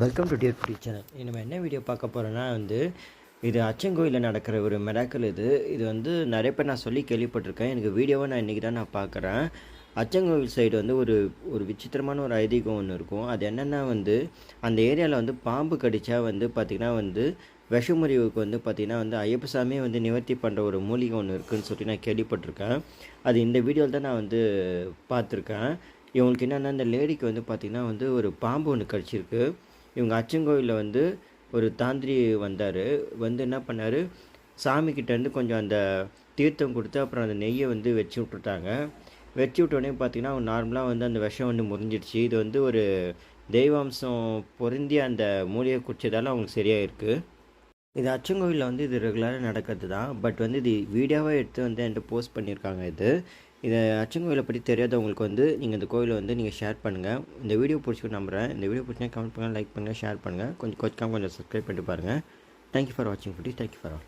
Welcome to dear Kutty channel நம்ம என்ன video பார்க்க போகிறோன்னா வந்து இது அச்சங்கோயிலில் நடக்கிற ஒரு மெராக்கல் இது. இது வந்து நிறைய பேர் நான் சொல்லி கேள்விப்பட்டிருக்கேன். எனக்கு வீடியோவை நான் இன்றைக்கி தான் நான் பார்க்குறேன். அச்சங்கோவில் சைடு வந்து ஒரு ஒரு விசித்திரமான ஒரு ஐதீகம் ஒன்று இருக்கும். அது என்னென்னா வந்து அந்த ஏரியாவில் வந்து பாம்பு கடித்தா வந்து பார்த்திங்கன்னா வந்து விஷமுறிவுக்கு வந்து பார்த்திங்கன்னா வந்து ஐயப்பசாமியே வந்து நிவர்த்தி பண்ணுற ஒரு மூலிகை ஒன்று இருக்குதுன்னு சொல்லி நான் கேள்விப்பட்டிருக்கேன். அது இந்த வீடியோவில் தான் நான் வந்து பார்த்துருக்கேன். இவங்களுக்கு என்னென்னா இந்த லேடிக்கு வந்து பார்த்திங்கன்னா வந்து ஒரு பாம்பு ஒன்று கடிச்சிருக்கு. இவங்க அச்சங்கோயிலில் வந்து ஒரு தாந்திரி வந்தார். வந்து என்ன பண்ணார்? சாமிக்கிட்டேருந்து கொஞ்சம் அந்த தீர்த்தம் கொடுத்து அப்புறம் அந்த நெய்யை வந்து வச்சு விட்டுட்டாங்க. வச்சு விட்டோடனே பார்த்தீங்கன்னா நார்மலாக வந்து அந்த விஷம் வந்து முறிஞ்சிடுச்சு. இது வந்து ஒரு தெய்வாம்சம் பொருந்தி அந்த மூலிகை குடிச்சதால அவங்களுக்கு சரியாக இருக்குது இது அச்சங்கோவிலில் வந்து இது ரெகுலராக நடக்கிறது தான் பட் வந்து இது வீடியோவாக எடுத்து வந்து என்கிட்ட போஸ்ட் பண்ணியிருக்காங்க இது. இதை அச்சங்கோவிலை பற்றி தெரியாதவங்களுக்கு வந்து நீங்கள் இந்த கோவிலை வந்து நீங்கள் ஷேர் பண்ணுங்கள் இந்த வீடியோ பிடிச்சி நம்புகிறேன் இந்த வீடியோ பிடிச்சா கமெண்ட் பண்ணுங்கள் லைக் பண்ணுங்கள் ஷேர் பண்ணுங்கள் கொஞ்சம் கொஞ்சம் கொஞ்சம் சப்ஸ்கிரைப் பண்ணிட்டு பாருங்கள் தேங்க்யூ ஃபார் வாட்சிங் foodie thank you for all